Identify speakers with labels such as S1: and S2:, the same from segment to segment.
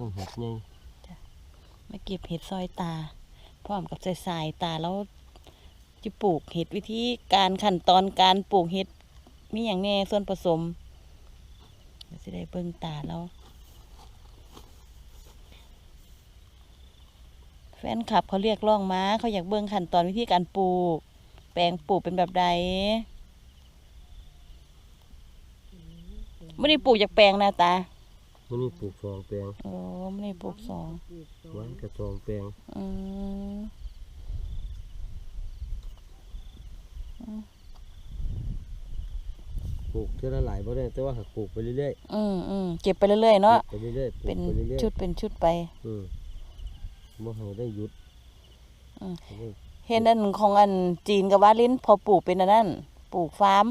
S1: เบิ่งเห็ดใหญ่
S2: มาเก็บเห็ดซอยตา พร้อมกับใส่สายตาแล้วจะปลูกเห็ดวิธีการขั้นตอนการปลูกเห็ดมีอย่างแน่ส่วนผสมเดี๋ยวสิได้เบิ่งตาแล้วแฟนคลับเขาเรียกร้องมาเขาอยากเบิ่งขั้นตอนวิธีการปลูก แปลงปลูกเป็นแบบใดไม่ได้ปลูกจากแปลงนะตา
S1: มันนี่ปลูกสองแปลง
S2: โอ้ไม่ได้ปลูกสอง
S1: หวานกับสองแปลง
S2: อืม
S1: ปลูกเท่าละหลายบ่ได้แต่ว่าหากปลูกไปเรื่อย
S2: อืมอืมเก็บไปเรื่อยๆ
S1: ๆ
S2: เนาะ
S1: ปลูกไปเรื่อยๆปลู
S2: เป็
S1: ก
S2: น
S1: ไปเรื่อยๆ
S2: ชุดเป็นชุดไป
S1: อืมบ่ให้ได้หยุด
S2: อืม
S1: ให้ได้
S2: เห็นอันของอันจีนกับว่าลิ้นพอปลูกเป็นอันนั้นปลูกฟาร์ม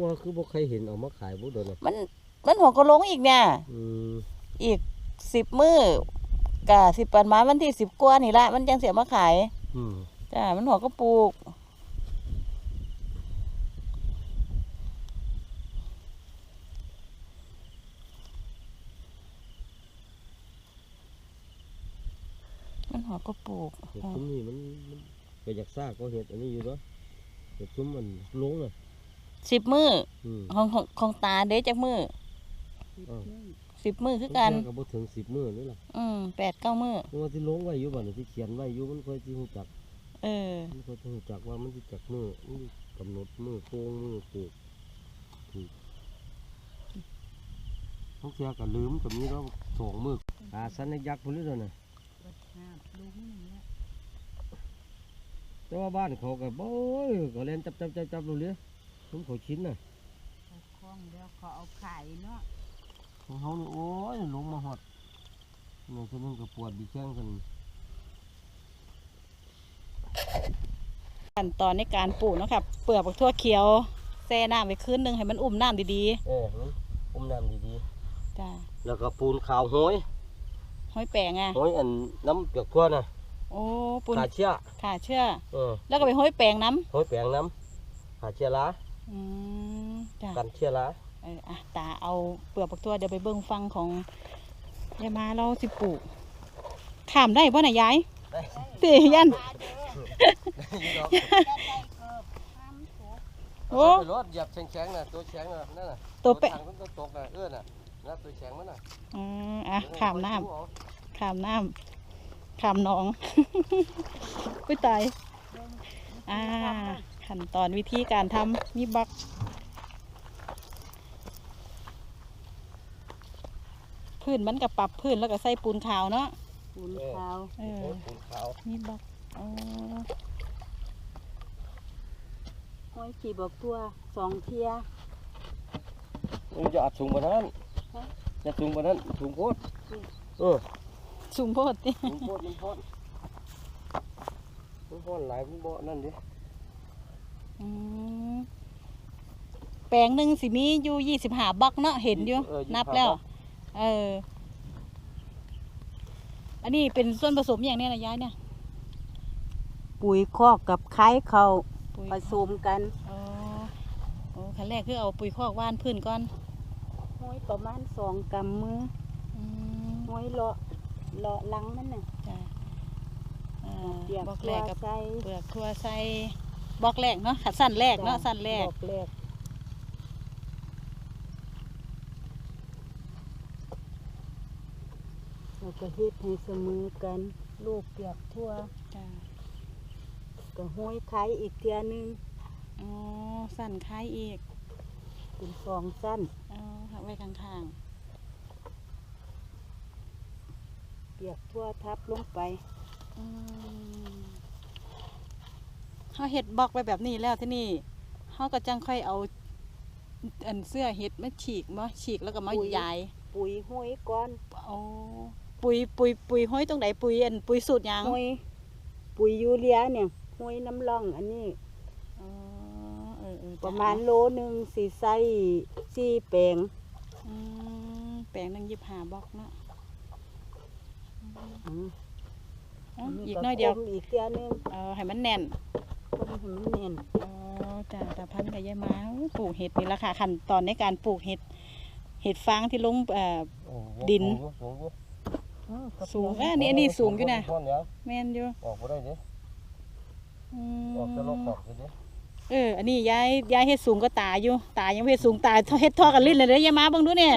S1: ว่าคือบ่ใครเห็นเอามาขายบ่โดนน่ะ
S2: มัน มันหัวก็ลงอีกเนี่ย
S1: อืม
S2: อีกสิบมือกะสิบปันมาวันที่สิบกว่านี่ละมันจังเสียมาขาย
S1: อืม
S2: จ้ามันหัวก็ปลูก มันหัวก็ปลูก
S1: เห็ดซุ้มนี่มันมันก็อยากซากก็เห็ดอันนี้อยู่เนาะเห็ดซุ้มมันลงน่ะ
S2: สิบมือ
S1: อืม
S2: ของของของตาเด้จักมือ
S1: อ้าว
S2: สิบมือคือกัน
S1: บางเทื่ก็บ่ถึง10มื้อนี่ล่ะ
S2: อืมแปดเก้ามือ
S1: เพราะว่าที่ลงไว้อยู่บัดนี้ที่เขียนไว้อยู่มันค่อยสิฮู้จัก
S2: เออ
S1: มันค่อยสิฮู้จักว่ามันสิจักมื้อมันสิกำหนดมื้อโกงมื้อปลูกถูกบางเทื่อก็ลืมก็มีเนาะสองมื้ออาสันยักษ์พุ่นเลยเด้อน่ะแต่ว่าบ้านเขาก็บ่ยก็เล่นจับจับจับจับรู้เลยผมเขาชินน่ะ
S3: คล้องแล้วเขาเอาไข่เนาะ
S1: ของเขานี่โอ้ยลงมาฮอดนี่คือนึงก็ปวดดีแข้งกัน
S2: ขั้นตอนในการปลูกเนาะครับเปลือกบักทั่วเขียวแช่น้ำไว้คืนหนึงให้มันอุ่มน้ำดี
S1: เออมันอุ้มน้ำดี
S2: ๆจ้า
S1: ๆแล้วก็ปูนขาวห้อย
S2: ห้อยแปลงอะ
S1: ห้อยอันน้ำเปียกทั่วน่ะ
S2: โอ้ปุ่น
S1: ขาเชี่ย
S2: ขาเชื่อ
S1: เออ
S2: แล้วก็ไปห้อยแปลงน้
S1: ห้อยแปลงน้ำขาเชี่ยลาำ
S2: อืมจ้า
S1: กันเชี่ยลา
S2: เอออะตาเอาเปลือกบักทั่วเดี๋ยวไปเบิ่งฟังของยายมาเราสิปลูกข้ามได้ป่ะน่ะยาย
S1: ได้
S2: เตยันโอ้
S1: รถเหยียบแข็งๆน่ะตัวแข็งน่ะนั่นน่ะ
S2: ตัวเปะ
S1: ทางตัวตกน่ะเอื้อน่ะนะตัวแข็งมันน่ะ
S2: อืมอะข้ามน้ำข้ามน้ำข้ามหนองกุ้ยตายอ่าขั้นตอนวิธีการทำมีบล็อก พื้นมันกับปรับพื้นแล้วก็ใส่ปูนขาวเนาะ
S3: ปูนขาว
S2: เออ
S1: โอ้ยปูนขาว
S2: มีบล็อกอ๋อ
S3: ห้อยขี่บอกตัวสองเทีย
S1: มันจะอัดสูงกว่านั้น
S3: ฮะ
S1: จะสูงกว่านั้นสูงโพดเออ
S2: สูงโพดติ
S1: มันโพดมันโพดมันโพดหลายมันบ่นั่นดิ
S2: อืมแปลงหนึ่งสิมีอยู่ยี่สิบห้าบล็อกเนาะเห็นอยู่
S1: เออ
S2: นับแล้ว เออ อันนี้เป็นส่วนผสมอย่างเนี้นะยายเนี่ย
S3: ปุ๋ยคอกกับไข่เขา
S2: ปุ๋ย
S3: ผสมกัน
S2: อ๋อโอ้ขั้นแรกคือเอาปุ๋ยคอกว่านพื้นก่อน
S3: ห้อยประมาณสองกำมือ
S2: อืม
S3: ห้อยเลาะเลาะหลังมันน่ะ
S2: จ้ะอ่า
S3: เปียก
S2: บล็อก
S3: ตั
S2: แร
S3: ว
S2: กกับ
S3: ใส่
S2: เปลือกทั่วใส่บล็อกแรกเนาะขัดสั้นแรกเนาะสั้นแรก
S3: บอกแรกแล้ว ก็เฮ็ดให้เสมอกัน ลูกเปียกทั่ว
S2: จ้ะ
S3: ก็ห้อยไข่อีกเทียหนึง
S2: อ๋อสั้นคล้ายอีก
S3: เป็นสองสั้น
S2: อ๋อหักไว้ข้าง
S3: เปียกทั่วทับลงไป
S2: ๆอืมเขาเห็ดบล็อกไปแบบนี้แล้วที่นี่เขาก็จังค่อยเอาอันเสื้อเห็ดมาฉีกมาฉีกแล้วก็มา
S3: ปุ๋ย
S2: ยาย
S3: ปุ๋ยห้อยก้อน
S2: เอา ปุ๋ยปุ๋ยปุ๋ยห้อยตรงไหนปุ๋ยอันปุ๋ยสูตรหยัง
S3: ห้อยปุ๋ยยูเรียเนี่ยห้อยน้ำร่องอันนี้
S2: อ๋อเออเออ
S3: ป
S2: จ้
S3: ระมาณโลหนึ่งสีใส่สี่แปลง
S2: อืมแปลงหนึ่งยิบหาบล็อกเนาะ
S3: อืม
S2: อ๋ออีกหน้อยเดียว
S3: คมอีกเทียหนึง
S2: เออให้มันแน่น
S3: คมให้มันแน่น
S2: อ๋อจ้าตาพันธุ์กับยายมาปลูกเห็ดนี่ละค่ะขั้นตอนในการปลูกเห็ด เห็ดฟางที่ลงเอ่อ
S1: โอ้โห
S2: ดิน
S1: สูงอยู่
S3: อืมก็
S2: สูง
S3: เพีย
S2: อะนี่อันนี้สูงอยู่นะ
S1: ต้นเดี๋ยว
S2: แม่นอยู่
S1: ออกบ่ได้เด้
S2: อื
S1: ออกจะลอก
S2: ม
S1: ออกเด้
S2: เออ อันนี้ยายยายเฮ็ดสูงก็ตาอยู่ ตายังบ่เฮ็ดสูงตาเฮ็ดทอกันลิ้นเลยเด้อยายมาเบิ่งดูเนี่ย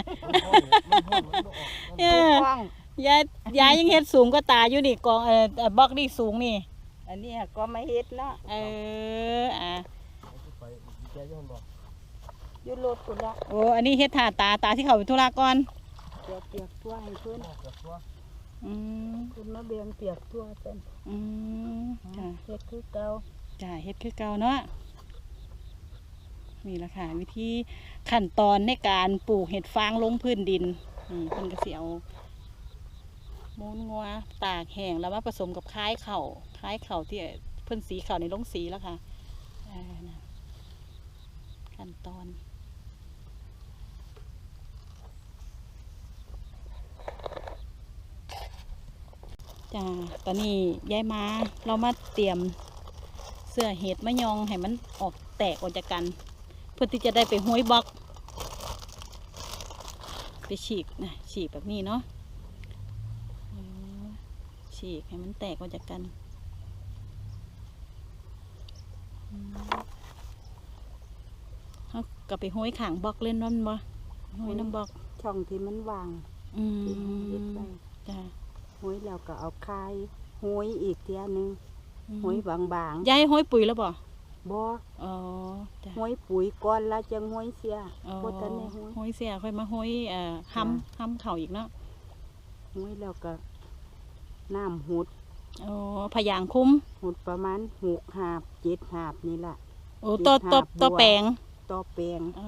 S2: เออ
S3: กว้าง
S2: ยายยายยังเฮ็ดสูงก็ตาอยู่นี่กองเอ่อเอ่อบล็อกนี่สูงนี่
S3: อันนี้ก็ไม่เฮ็ดเนาะ
S2: เออ อะ
S1: ไปอีกแกย้อนบอก
S3: อยู่รถพุ่นละ
S2: โอ้ อันนี้เฮ็ดท่าตาตาที่เขาไปธุระก่อน
S3: เปียกเปียกทั่วให้เพิ่น
S1: ออกจากตัว
S2: อืม
S3: เพิ่นมาเบียงเปียกทั่วเพิ่น
S2: อืมจ้ะ
S3: เฮ็ดคือเก่า
S2: จ้ะเฮ็ดคือเก่าเนาะนี่แหละค่ะ วิธีขั้นตอนในการปลูกเห็ดฟางลงพื้นดินอืมเพิ่นก็สิเอามูลงัวตากแห้งแล้วมาผสมกับคล้ายเข่าวคล้ายเข่าวที่เพิ่นสีเข่าวในลงสีแล้วค่ะเออนะขั้นตอน จ้าตอนนี้ยายมาเรามาเตรียมเสื้อเห็ดมะยองให้มันออกแตกออกจากกัน เพื่อที่จะได้ไปห้วยบล็อก ไปฉีกนะฉีกแบบนี้เนาะเออฉีกให้มันแตกออกจากกันอืมเขาก็ไปห้อยขางบล็อกเล่นนั่นบ่ห้อยน้ำบล็อก
S3: ช่องที่มันวาง
S2: อื
S3: ที่เฮ็ด
S2: ม
S3: ไว้
S2: จ้า
S3: ห้อยแล้วก็เอาคายห้อยอีกเทียหนึง
S2: อืม
S3: ห้อยบาง
S2: ยายห้อยปุ๋ยแล้วบ่
S3: ๆบ่
S2: อ๋อจ้า
S3: ห้อยปุ๋ยก่อนแล้วจังห้อยเสีย
S2: อ๋อ
S3: บ่ทันได้ห้อย
S2: ห้อยเสียค่อยมาห้อยเอ่อห้ำห้ำเข่าอีกเนาะ
S3: ห้อยแล้วก็น้ำหุด
S2: อ๋อพยางคุ้ม
S3: หุดประมาณหกหาบเจ็ดหาบนี่ล่ะ
S2: โอ้ตัวตัว
S3: หาบ
S2: ตัว
S3: บัว
S2: แปลง
S3: ต่อแปลง
S2: อ๋อ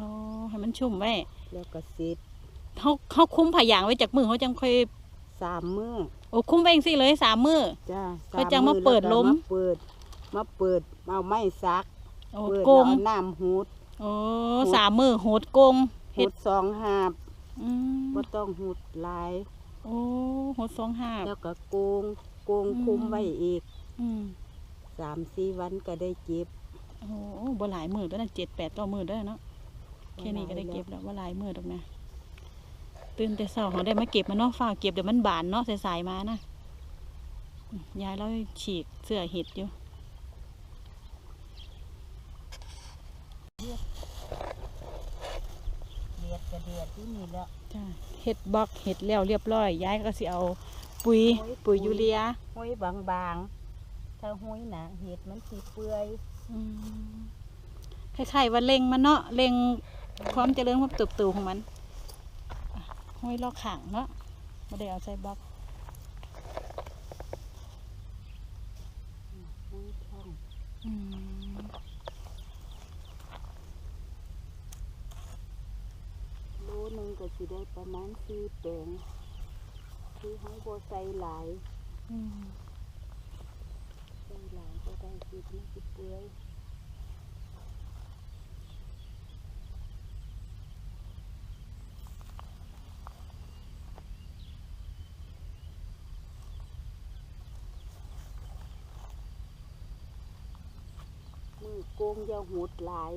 S2: ให้มันชุ่มไว้
S3: แล้วก็เสร็จ
S2: เขาเขาคุ้มพยางไว้จากมือเขาจังค่อย
S3: สามมื้อ
S2: โอ้คุ้มไว้เองสิเลยสามมือ
S3: จ้า
S2: ก็จังมาเปิดล้ม
S3: มาเปิด มาเปิดเอาไม้ซัก
S2: โอ้
S3: เปิด
S2: โกง
S3: แล้วเอาน้ำหูด
S2: โอ้สามมือโหดโกง
S3: หู
S2: เฮ็ด
S3: ดสองหาบ
S2: อืม
S3: บ่ต้องหูดหลาย
S2: โอ้โหดสองห้าบ
S3: แล้วก็โกงโกง
S2: อืม
S3: คุมไว้อีก
S2: อืม
S3: สามสี่วันก็ได้เจ็บ
S2: โอ้บ่หลายมือด้วยนะเจ็ดแปดต่อมือด้วยเนาะแค่นี้ก็ได้เก็บแล้วว่าหลายมือดอกนะ ตื่นแต่เช้าเขาได้มาเก็บมันเนาะฝ้ากเก็บเดี๋ยวมันบานเนาะสายๆมานะอืมยายเราฉีกเสื้อเห็ดอยู่
S3: เดียดก็เดียดที่นี่แล้ว
S2: จ้าเห็ดบล็อกเห็ดแล้วเรียบร้อยย้ายก็สิเอาปุ๋ย
S3: โอ้ย
S2: ปุ๋ย
S3: ปุ๋ย
S2: ยูเรีย
S3: ห้อยบางๆถ้าห้อยหนาเห็ดมันสิเปื่อย
S2: อืมคล้ายๆว่าเล็งมันเนาะเล็งความเจริญความเติบโตของมันอะ ห้อยลอกขางเนาะไม่ได้เอาใส่บล็อก
S3: โลนึงก็สิได้ประมาณสี่แปงคือห้อยโบใส่หลายใส่หลายก็ได้เห็ดมันสิบเปื่อย โกงอยาหูดหลาย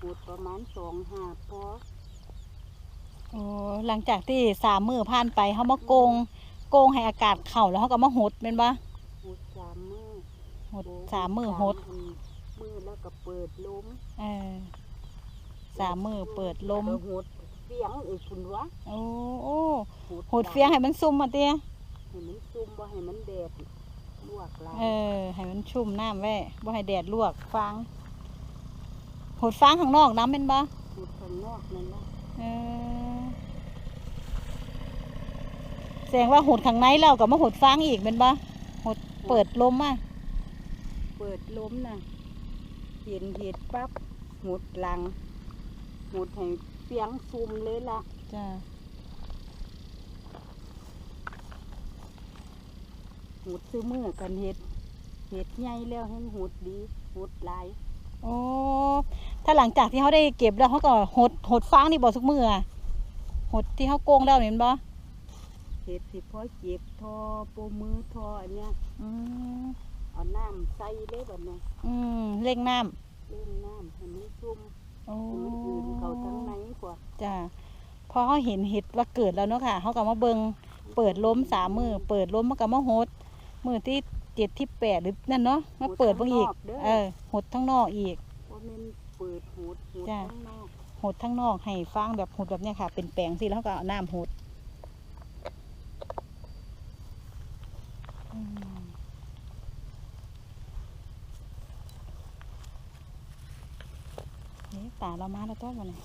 S3: หูดประมาณสองหาพอ
S2: โอ้หลังจากที่สามมือผ่านไปเขามาโกง โกงให้อากาศเข่าแล้วเขาก็มาหดเป็นปะ
S3: หูดสามมือ
S2: หดสามมือหด
S3: สามมือแล้วก็เปิดล้ม
S2: เออสามมือเปิดลม
S3: แล้วหดเฟียงอีกคุณวะ
S2: โอ้โอ้หดเฟียงให้มันซุ่มมาเตี้ย
S3: ให้มันซุ่มบ่ให้มันแดดล วกหลาย
S2: เออ ให้มันชุ่มน้ำไว้บ่ให้แดดลวกฟางหดฟางข้างนอกน้ำเป็นบ่
S3: หดข้างนอกนั่นละ
S2: เออแสดงว่าหดข้างในแล้วก็มาหดฟางอีกเป็นบ่หดเปิดลมอะ
S3: เปิดล้มน่ะเห็นเห็ดปั๊บหดหลังหดให้เฟียงซุ่มเลยล่ะ
S2: จ้า
S3: หดซื้อมือกันเห็ดเห็ดใหญ่แล้วให้หดดีหดหลาย
S2: โอ้ถ้าหลังจากที่เขาได้เก็บแล้วเขาก็หดหดฟางนี่บ่ทุกมืออะหดที่เขาโกงแล้วเห็นบ่
S3: เห็ดสิพอเจ็บทอโปมือทออันเนี้ย
S2: อืม
S3: เอาน้ำใส่เลยแบบนี้
S2: อืมเร่งน้ำ
S3: เล่นน้ำให้มันซุ่ม
S2: โอ้
S3: ให้มันอื่นเขาทั้งในกว่า
S2: จ้าพอเขาเห็นเห็ดว่าเกิดแล้วเนาะค่ะเขาก็มาเบิงเปิดล้มสามมือเปิดล้มมันก็มาหด มือที่เจ็ดที่แปดหรือนั่นเนาะมาเปิดเบางอีก เออหดทั้งนอกอีก
S3: ว่าแม่นเปิดหูดหูด
S2: จ้ะ
S3: ข้างนอก
S2: หดทั้งนอกให้ฟางแบบหดแบบเนี้ยค่ะ เป็นแปลงสิแล้วก็เอาน้ำหดอืมนี่ตาเรามาแล้วต้นวันนี้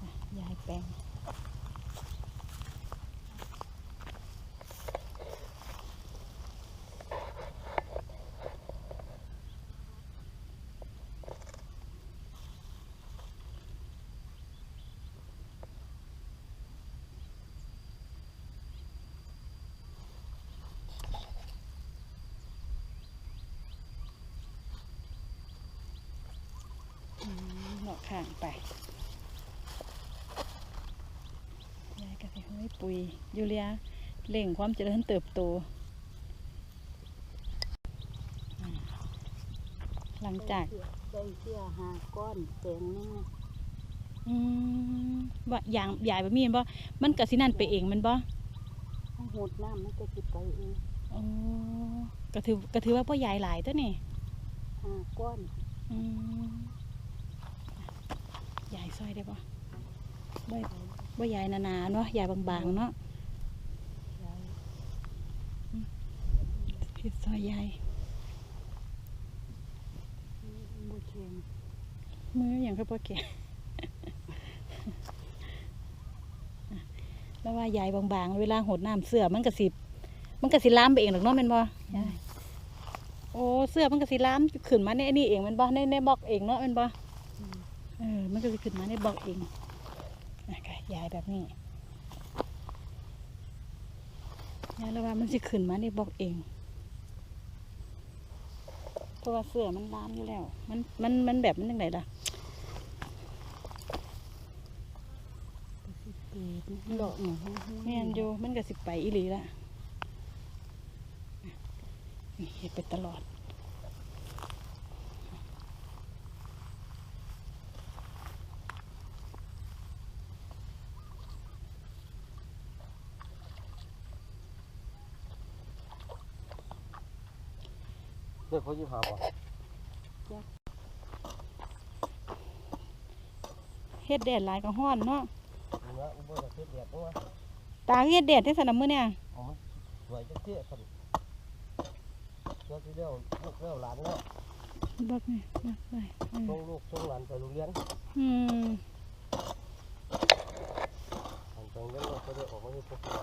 S2: จ้ะยายแปลง มเลาะข้างไปยายก็สิห้อยปุ๋ยยูเรียเร่งความเจริญเติบโตอ่าหลังจาก
S3: ได้เสื้อหาก้อนแปลงนึง
S2: อืมว่ายางยายแบบมีแม่นบ่มันก็สินั่นไปเองแมันบ่
S3: เอาหูดน้ำมันก็จิไปเอง
S2: อ๋อก็ถือก็ถือว่าพ่อยายหลายตัวนี่
S3: หาก้อน
S2: อืม ยายซอยได้บ่บ่บ่ยายหนาๆเนาะยายบางๆเนาะ
S3: ยาย
S2: เฮ็ดซอยยาย
S3: มือเค็ม
S2: มืออย่างคือพ่อแก่แล้วว่ายายบางๆ เวลาหดน้ำเสื้อมันกระสิบมันกระสิล้ามไปเองหรอกเนาะแม่นบ่ยายโอ้เสื้อมันกระสิล้ามขึ้นมาในอันนี้เองแม่นบ่ในในบล็อกเองเนาะแม่นบ่
S3: อืม
S2: เออมันก็สิขึ้นมาในบล็อกเองนะคะยายแบบนี้ยายแล้วว่ามันสิขึ้นมาในบล็อกเองเพราะว่าเสื้อมันล้ามอยู่แล้ว มันมันมันแบบมันยังไงล่ะ
S3: ก็สิเปิดนะเลาะหนูห้วยๆ
S2: แม่นอยู่มันก็สิไปอีหลีละนี่เฮ็ดไปตลอด
S1: เด็กเขายี่หาบ่
S2: เฮ็ดแดดหลายก็ฮ้อนเนาะ
S1: นี่นะอุบลประเทศเดียดนี่วะ
S2: ตาเฮ็ดแดดได้สนามมื้อเนี่ย
S1: เอามันสวยจังเที่ยคนเจ้าที่เลี้ยวลูกเลี้ยวหลานแล้ว
S2: บักนี่บักไปเอ
S1: ส่
S2: อง
S1: ลูกส่งหลานไปโรงเรียน
S2: อืม
S1: หันไปเลี้ยงเราก็ได้ออกมาที่พวกเรา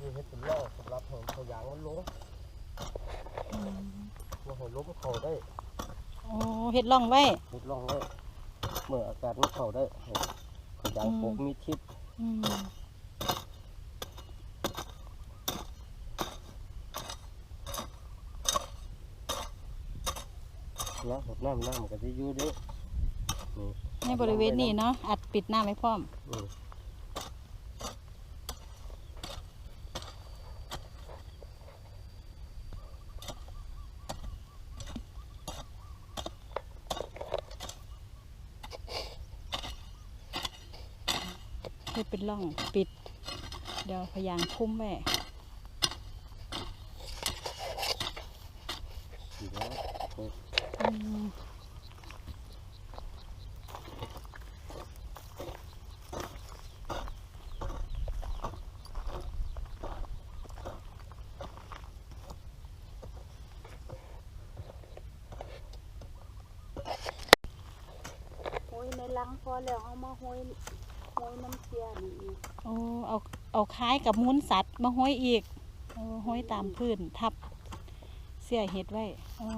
S1: นี่เฮ็ดเป็นเล่าสำหรับให้เขายางมันลง
S2: อืม
S1: มาให้ล้มเขาได้
S2: โอ้เฮ็ดร่องไว้
S1: เฮ็ดร่องไว้เมื่ออากาศมันเข้าได้ให้เขายางปลูกมีทิศ
S2: อืม
S1: นะหดน้ำน้ำมันก็จะอยู่เด้นี่
S2: ในบริเวณนี้เนาะอัดปิดหน้าไว้พร้อม
S1: อืม
S2: เป็นร่องปิด เดี๋ยวพยายามคุ้ม
S1: แล้วเปิด
S2: อืม
S3: ห้อยในลังพอแล้วเอามาห้อย อยน้ำเสียนี่อีก
S2: โอ้เอาเอาคล้ายกับมูลสัตว์มาห้อยอีกโอ้ห้อยตามพื้นทับ เสียเห็ดไว้อ๋อ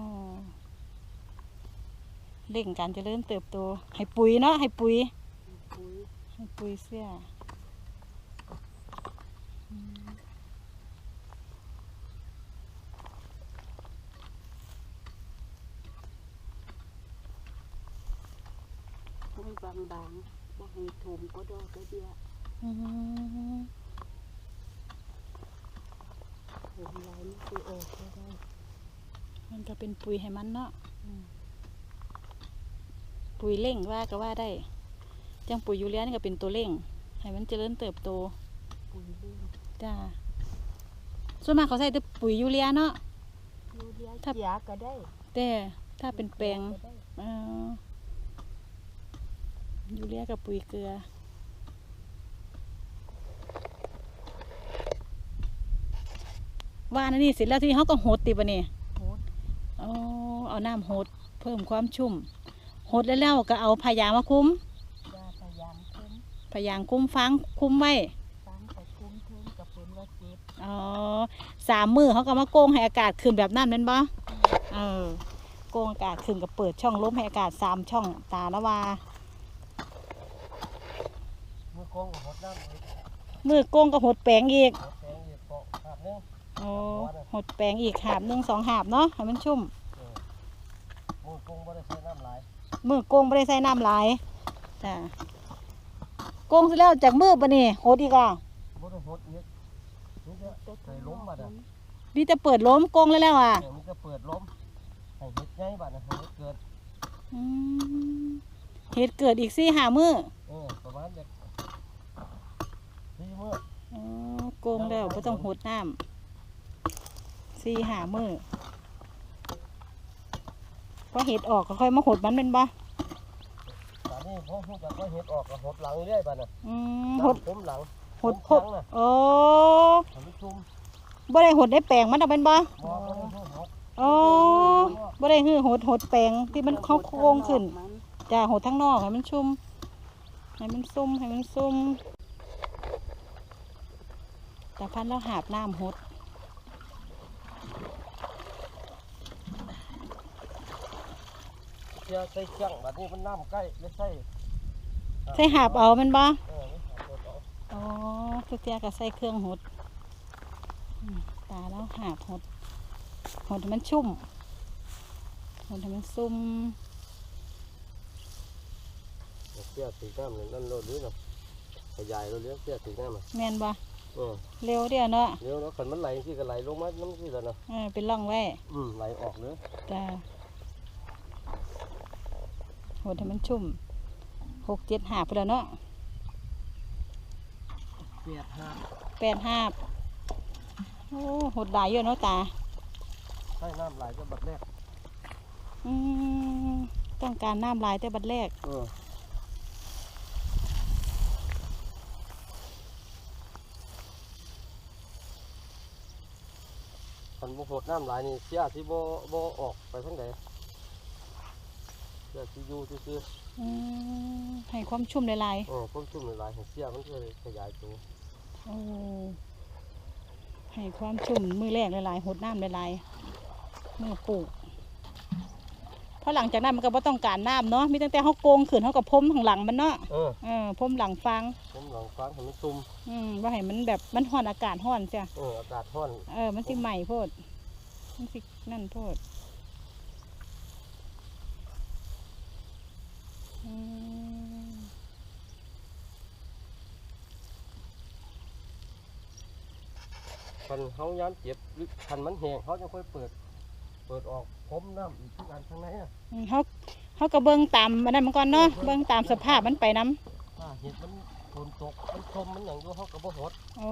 S2: เร่งการเจริญเติบโต ให้ปุ๋ยเนาะให้ปุ๋ย
S3: ปุ๋ย
S2: ให้ปุ๋ยเสียอืม
S3: ห้อยบางๆ บ่ให้ถมก็ดอกก็เดียว
S2: อืม
S3: ถมหลายมันสิออกก็ได้
S2: มันก็เป็นปุ๋ยให้มันเนาะอืมปุ๋ยเร่งว่าก็ว่าได้จังปุ๋ยยูเรียนี่ก็เป็นตัวเร่งให้มันเจริญเติบโต
S3: ปุ๋ยเลี้ยง
S2: จ้าส่วนมากเขาใส่แต่ปุ๋ยยูเรียเนาะ
S3: ยูเรีย
S2: ถ้า
S3: เจียก็ได้
S2: แต่ถ้าเป็นแปลง
S3: ก็ได้
S2: เอ่อ ยูเรียกับปุ๋ยเกลือ ว่านั่นนี่เสร็จแล้วที่เขาก็หดติบะนี่
S3: โหด
S2: เอาเอาน้ำหด เพิ่มความชุ่ม หดแล้วแล้วก็เอาพายางมาคุ้ม
S3: ยาพยายามเพิ่ม
S2: พายางคุ้มฟังคุ้มไว้
S3: ฟังแต่คุ้มเพิ่มกับเป็นว่าเจ็บ
S2: อ๋อสามมือเขาก็มาโกงให้อากาศขึ้นแบบนั้นเป็นบ่เออโกงอากาศขึ้นกับเปิดช่องลมให้อากาศสามช่องตาละว่า
S1: มือกงกับหดน้ำอีก
S2: มือโกงก็หดแปลงอีก
S1: หดแตงอีกเกาะขาดนึง
S2: โอ้หดแปลงอีกหาบหนึ่งสองหาบเนาะให้มันชุ่ม
S1: มือกงบ่ได้ใช้น้ำหลาย
S2: มือโกงไม่ได้ใส่น้ำหลายจ้ะโกงเสร็จแล้วจากมือปะนี่หดอีกอะ
S1: บ่ได้หดอีกนี่จะ
S3: แต่
S1: ใส่ล้มบัดอะ
S2: นี่จะเปิดล้มโกงแล้วแล้วอะ
S1: เดี๋ยวมันจะเปิดล้มให้เห็ดไงบัดนะให้เห็ดเกิด
S2: อืมเหตุเกิดอีกสี่หามือ
S1: เออประมาณจะสี่มื้อ
S2: อ๋อ โกงแล้วไม่ต้องหดน้ำสี่หามือพอเห็ดออกก็ค่อยมาหดมันเป็นบ่
S1: ตอนนี้พอพูดจากว่าเห็ดออกก็หดหลังเรื่อยบัดน่ะ
S2: อืมหด
S1: น้ำผมหลัง
S2: หดพ
S1: ผม
S2: บ
S1: หลังน่ะ
S2: โอ้
S1: ทำให้ชุ่ม
S2: บ่ได้หดได้แปลงมันเอาเป็นบ่
S1: มอบ่ได้พูดหด
S2: โอ้บ่ได้ฮือหดหดแปลงที่มันเขาโค้งขึ้น
S3: มัน
S2: จ้าหดทั้งนอกให้มันชุ่มให้มันซุ่มให้มันซุ่ม แต่พันแล้วหาบน้ำหด
S1: เสียใส่เครื่องบัดนี้มันน้ำใกล้ไม่ใส่
S2: ใส่หาบเอาแมันบ่
S1: เออนี่หาบเอา
S2: อ๋อทุกเทียก็ใส่เครื่องหดอืมตาแล้วหาบหดหดให้มันชุ่มหดให้มันซุ่ม
S1: เสียสีน้ำนี่นั่นโลดนี้เนาะขยายเราเลี้ยงเสียสีน้ำอะ
S2: แม่นบ่
S1: เออ
S2: เร็วเดียวเนาะ
S1: เดี๋ยวเนาะขันมันไหลที่ก็ไหลลงมาน้ำที่แล้วเนาะ
S2: เออเป็นร่องไว้
S1: อืมไหลออกเลย
S2: จ้าหดให้มันชุ่มหกเจ็ดหาบไปแล้วเนาะ
S1: เปียกหา
S2: แปดหาบโอ้หดหลายอยู่เนาะตา
S1: ใส่น้ำไหลก็บัดแรก
S2: อืมต้องการน้ำลายแต่บัดแรก
S1: เออ คันบ่โหดน้ำไหลนี่เสียที่บ่บ่ออกไปทางใดเสียที่อยู่ซื่อ
S2: อืมให้ความชุ่มหลาย
S1: ๆเออความชุ่มหลายๆให้เสียมันก็เลยขยายตัว
S2: ๆโอ้ให้ความชุ่มมือแรกหลายๆหดน้ำหลายๆมือปลูก เพราะหลังจากนั้นมันก็บ่ต้องการน้ำเนาะมีตั้งแต่เขาโกงขืนเขากับพรมข้างหลังมันเนาะ
S1: เออ
S2: เออพรมหลังฟัง
S1: ผมลองฟังให้มันซุ่ม
S2: อืมว่าให้มันแบบมันห่อนอากาศห่อนจ้ะ
S1: เอออากาศร้อน
S2: เออมันสิใหม่โพดมันสินั่นโพดอืม
S1: คันเฮาย้ำเจ็บหรือคันมันแห้งเขาจะค่อยเปิด เปิดออก พรมน้ำอีกทุกอันข้างในอะ
S2: อืมเขาเขาก็เบิ่งตามมันนั่นมันก่อนเนาะเบิ่งตามสภาพมันไปน้
S1: ถ้าเห็ดมันฝนตกมันชมมันอย่างอยู่เขาก็บ่หดำ
S2: โอ้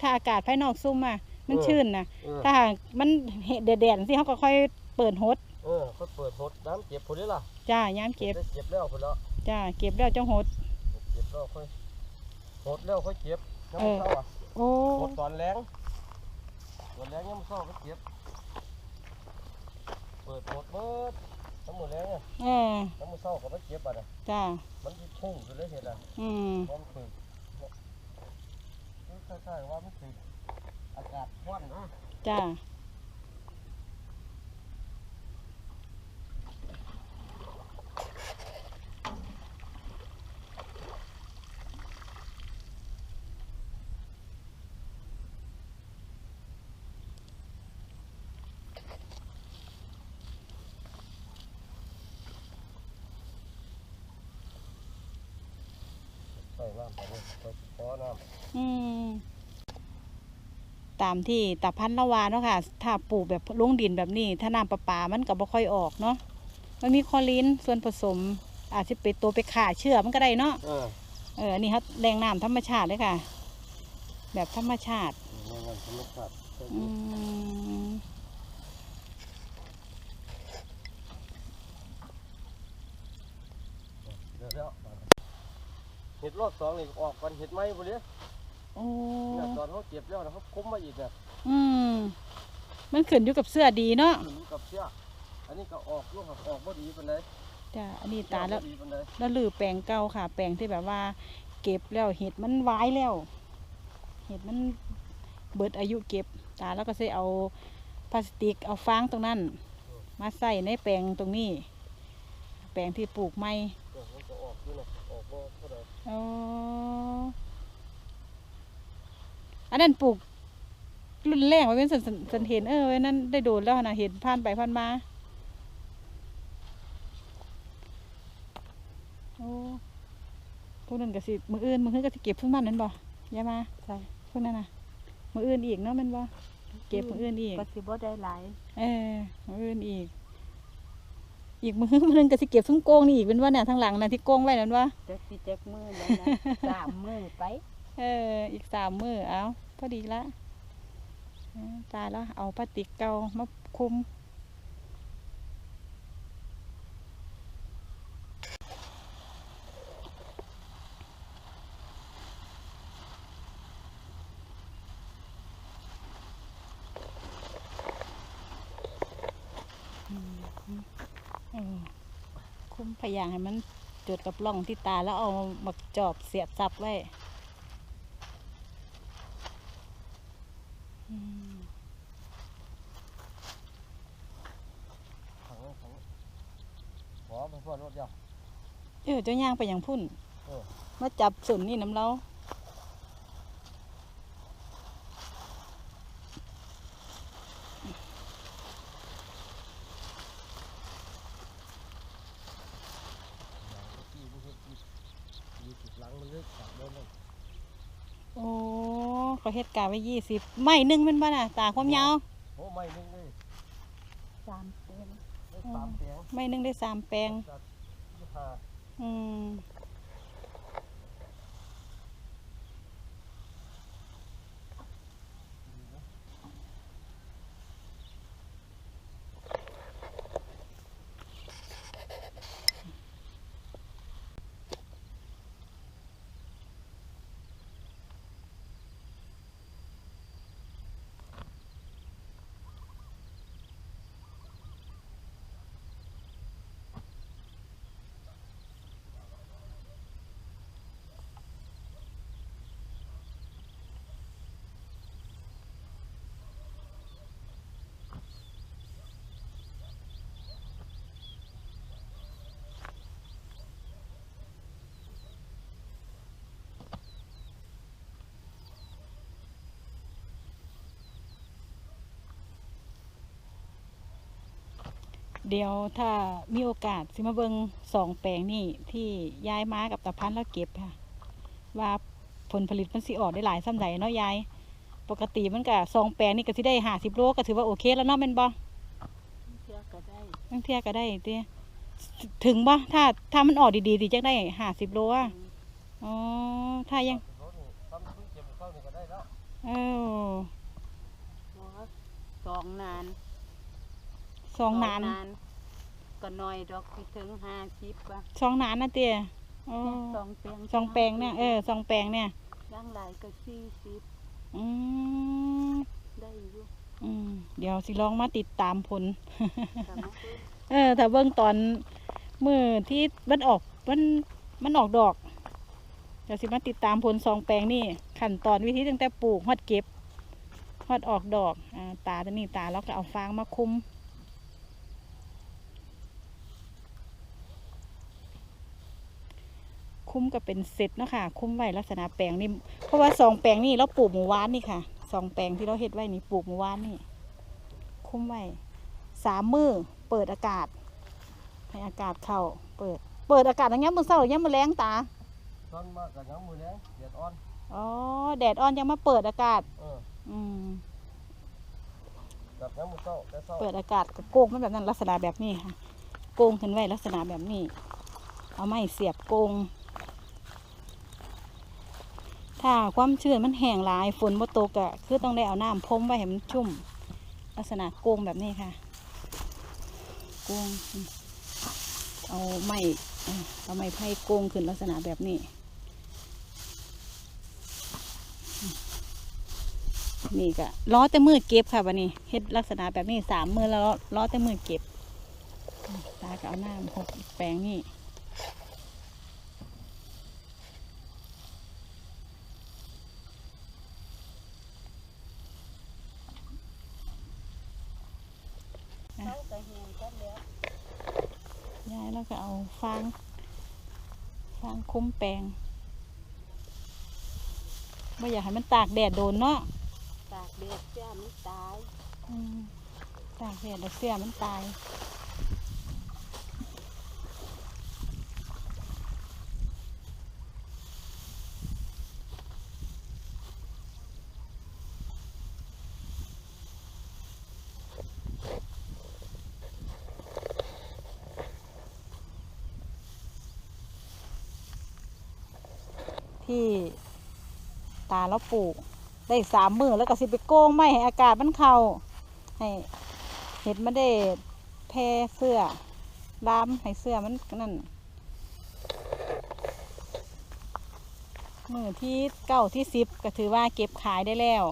S2: ถ้าอากาศภายนอกซุ่มอะมัน
S1: เออ
S2: ชื้นนะ
S1: เออ
S2: ถ้าหากมันเห็ดแดดๆสิเขาก็ค่อยเปิดหด
S1: เออเขาเปิดหดน้ำเจ็บพอดีล่ะ
S2: จ้าย้ำเก็บ
S1: ได้เจ็บแล้วพอแล้ว
S2: จ้าเก็บแล้วจังหด
S1: เจ็บแล้วค่อยหดแล้วค่อยเจ็บยัง
S2: เอ
S1: ไม่
S2: อ
S1: เศร้าอะ
S2: โอ้
S1: หดตอนแรงตอนแรงยังไม่เศร้าก็เจ็บ เปิดหดเบิดน้ำมือแรงเนี่ย
S2: เออ
S1: น้ำมือเศร้าก็ไม่เจ็บอะนะ
S2: จ้า
S1: มันสิพุ่งไปเลยเห็นอะ
S2: อืม
S1: พร้อมฝึกคล้ายๆว่ามันฝึกอากาศร้อนนะ
S2: จ้า
S1: ใส่ น้ำไปเลยใส่ขอน้
S2: อืมตามที่ตาพันธุ์ละวาเนาะค่ะ ถ้าปลูกแบบลงดินแบบนี้ ถ้าน้ำประปามันก็บ่ค่อยออกเนาะมันมีคลอรีนส่วนผสม อาจจะเป็นตัวไปฆ่าเชื้อมันก็ได้เนาะ
S1: เออ
S2: เอออันนี้ครับแรงน้ำธรรมชาติเลยค่ะ แบบธรรมชาติ
S1: ในงานธรรมชาติ
S2: อืม
S1: เดี๋ยวเดี๋ยวเห็ดรอบสองนี่ออกกันเห็ดไหมบ่เด้
S2: โอ้
S1: เนี่ยตอนเขาเก็บแล้วนะเขาคุ้มมาอีกเนี่ย
S2: อืมมันขึ้นอยู่กับเสื้อดีเนาะ
S1: ขึ้นอยู่กับเชือกอันนี้ก็ออกลูกครับออกบ่ดีปานใด
S2: จ้ะอันนี้ตาแล้ว
S1: บ่ดีปานใด
S2: แล้วลือแปลงเก่าค่ะ แปลงที่แบบว่า เก็บแล้วเห็ดมันไว้แล้ว เห็ดมันเบิดอายุเก็บ ตาแล้วก็ใส่เอาพลาสติกเอาฟางตรงนั้น มาใส่ในแปลงตรงนี้ แปลงที่ปลูกใหม่
S1: เออมันก็ออกอยู่นะออกบ่เท่าใด
S2: อ๋ออันนั้นปลูกรุ่นแรกไว้เป็นสันสันสันเห็นเออไว้นั่นได้โดนแล้วนะเห็นผ่านไปผ่านมาโอ้พวกนั้นก็สิมืออื่นมืออื่นก็สิเก็บพุ่นมันนั่นบ่ยายมา
S3: ใช่
S2: พวกนั้นน่ะมืออื่นอีกเนาะแมันบ่เก็บมืออื่นอีก
S3: ก็สิบ่ได้หลาย
S2: เออมืออื่นอีก อีกมือมือนึงก็สิเก็บทั้งโกงนี่อีกเป็นว่าเนี่ยทั้งหลังน่ะที่โกงไว้นั่นว่า
S3: จักสิจักมือแล้วนะสามมือไป
S2: เออ อีกสามมือเอาพอดีละเออตายแล้วเอาพลาสติกเก่ามาคุม อืมเออคุมพ ยายามให้มันจดกับร่องที่ตาแล้วเอามาจอบเสียบซับไว้อืม
S1: ถังถังขอมันพวดรถเดียว
S2: เออเจ้าย่างไปอย่างพุ่น
S1: เออ
S2: มาจับส่วนนี่น้ำเรา
S1: ที่บ่เฮ็ดอีกยี่สิบหลังมันเลยขาดโดนเลย
S2: โอ้ เขาเฮ็ดกาไว้ยี่สิบไม่หนึ่งเป็นบ้าน่ะตาความยาว
S1: โอ้ไม่หนึงเลย
S3: สามเต็ม
S1: ได้สามแสง
S2: ไม่หนึ่งได้สามแปลง
S1: จัดยี่ห้า
S2: อืม เดี๋ยวถ้ามีโอกาสสิมาเบิงสองแปลงนี่ที่ยายมากับตาพันแล้วเก็บค่ะ ว่าผลผลิตมันสิออกได้หลายซ้ำใดเนาะยาย ปกติมันก็สองแปลงนี่ก็สิได้ห้าสิบโลก็ถือว่าโอเคแล้วเนาะแม่นบ่
S3: เชื่อก็ได้
S2: บางเที่ยก็ได้เตี้ยถึงบ่ถ้าถ้ามันออกดีๆสิจักได้ห้าสิบโลอะอ๋อถ้ายัง
S1: รถนี่ทำเพิ่งเก็บเข้านี่ก็ได้แล้ว
S2: เออ
S3: เพราะว่าสองนาน
S2: สองนาน
S3: ก็น้อยดอกสิถึงห้าสิบว่ะ
S2: สองนานนะเตี้ยอ๋อ
S3: สองแปลง
S2: สองแปลงเนี่ยเออสองแปลงเนี่ย
S3: ย่างหลายก็สี่สิบ
S2: อืม
S3: ได้อยู่
S2: อืมเดี๋ยวสิลองมาติดตามผล
S3: สามารถ
S2: เออถ้าเบิ่งตอนมือที่มันออกมันมันออกดอก เดี๋ยวสิมาติดตามผลสองแปลงนี่ขั้นตอนวิธีตั้งแต่ปลูกฮอดเก็บฮอดออกดอกอ่าตาตัวนี้ตาแล้วก็เอาฟางมาคุม คุ้มก็เป็นเสร็จเนาะค่ะ คุ้มไว้ลักษณะแปลงนี่เพราะว่าสองแปลงนี่เราปลูกหมู่บ้านนี่ค่ะสองแปลงที่เราเฮ็ดไว้นี่ปลูกหมู่บ้านนี่ คุ้มไว้สามมือเปิดอากาศ ให้อากาศเข้าเปิด เปิดอากาศอย่างเงี้ยามมือเศร้าหรือยังมือแรงตา
S1: ตอนมากกับยังมือแรงเดือดอ่อน
S2: อ๋อแดดอ่อนยังมาเปิดอากาศ
S1: เออ
S2: อืม
S1: แบบน้ำมันเศร้าแต่เศร้า
S2: เปิดอากาศกับโกงมันแบบนั้นลักษณะแบบนี้ค่ะ โกงขึ้นไว้ลักษณะแบบนี้ เอาไม้เสียบโกง ถ้าความชื้นมันแห้งหลายฝนบ่ตกอะคือต้องได้เอาน้ำพรมไว้ให้มันชุ่ม ลักษณะโกงแบบนี้ค่ะโกงเอาไม้เอาไม้ไผ่โกงขึ้นลักษณะแบบนี้ นี่ก็ล้อแต่มือเก็บค่ะวันนี้เฮ็ดลักษณะแบบนี้สามมือแล้วล้อแต่มือเก็บตาก็เอาหน้ามาหกแปลงนี่ย้ายแล้วก็เอาฟางฟางคุ้มแปลงไม่อยากให้มันตากแดดโดนเนาะ
S3: ตากแดดเสียมันตาย
S2: อืมตากแดดแล้วเสื้อมันตาย ที่ ตาเราปลูก ได้สามมือแล้วก็สิไปโกงไม่ให้อากาศมันเข้าให้เห็ดมันได้แพร่เสื้อลามให้เสื้อมันนั่นมือที่เก้าที่สิบก็ถือว่าเก็บขายได้แล้ว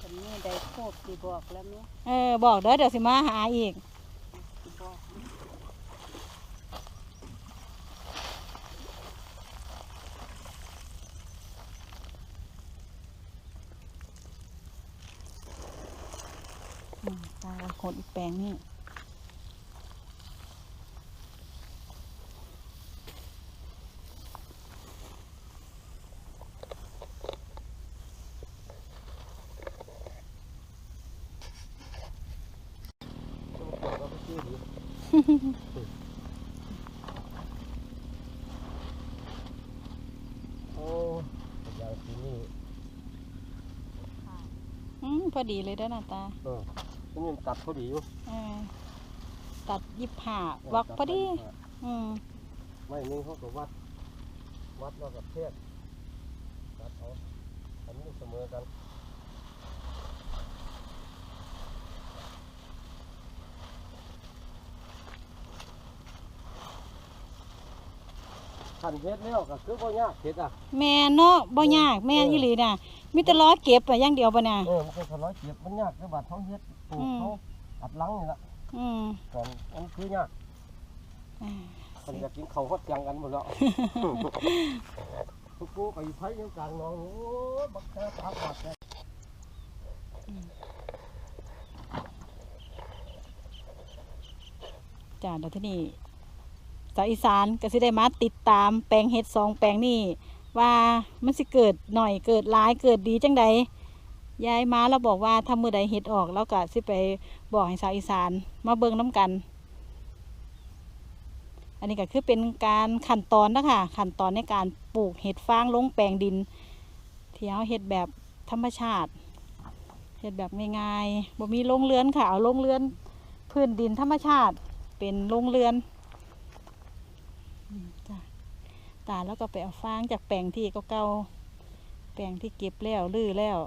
S3: คนนี้ได้โคบดีบอกแล้วไหม
S2: เออ บอกเด้อเดี๋ยวสิมาหาอีก
S3: สิบอกนะ
S2: อื มตาก็ขดอีกแปลงนี่
S1: ต้องเปิดว่าไปชื่อดีโอ้อย่างที่นี่
S2: อืมพอดีเลยเด้อหน้าตา
S1: เออ นี่มันตัดพอดีอยู่
S2: เออตัดยิบผ่าวักพอดี อืม
S1: ไม่นี่เขาก็วัด วัดแล้วกับเทศวัดเอาอันนี้เสมอกันขันเฮ็ดแล้วก็คือบ่ยากเฮ็ดอะ
S2: แม่นเนาะบ่ยากแม่นอีหลีน่ะมีแต่ล้อเก็บอะอย่างเดียวปะน่ะ
S1: เออมันเป็นขน้อยเก็บมันยากแต่บาดเขาเฮ็ด ปลูก
S2: อืม
S1: เขาอัดหลังนี่ละ
S2: อืม
S1: ก่อนมันคือยาก
S2: อ่า
S1: คนอยากกินเขาวฮอดจังกันหมดแล้วทุกกูไปไผอยู่กลางหนองโอ้ยบักแค่ตาบาดเลย
S2: จ้าเดี๋ยวทีนี้สาวอีสานก็สิได้มาติดตามแปลงเห็ดสองแปลงนี่ว่ามันสิเกิดหน่อยเกิดหลายเกิดดีจังใด ยายมาเราบอกว่าถ้ามือใดเห็ดออกแล้วก็สิไปบอกให้สาวอีสาน มาเบิ่งน้กัน อันนี้ก็คือเป็นการขั้นตอนนะคะขั้นตอนในการปลูกเห็ดฟางลงแปลงดินที่เอาเห็ดแบบธรรมชาติเห็ดแบบง่ายๆบ่มีโรงเรือนค่ะเอาโรงเรือนพื้นดินธรรมชาติเป็นโรงเรือนตาแล้วก็ไปเอาฟางจากแปลงที่เก่าๆแปลงที่เก็บแล้วลื้อแล้ว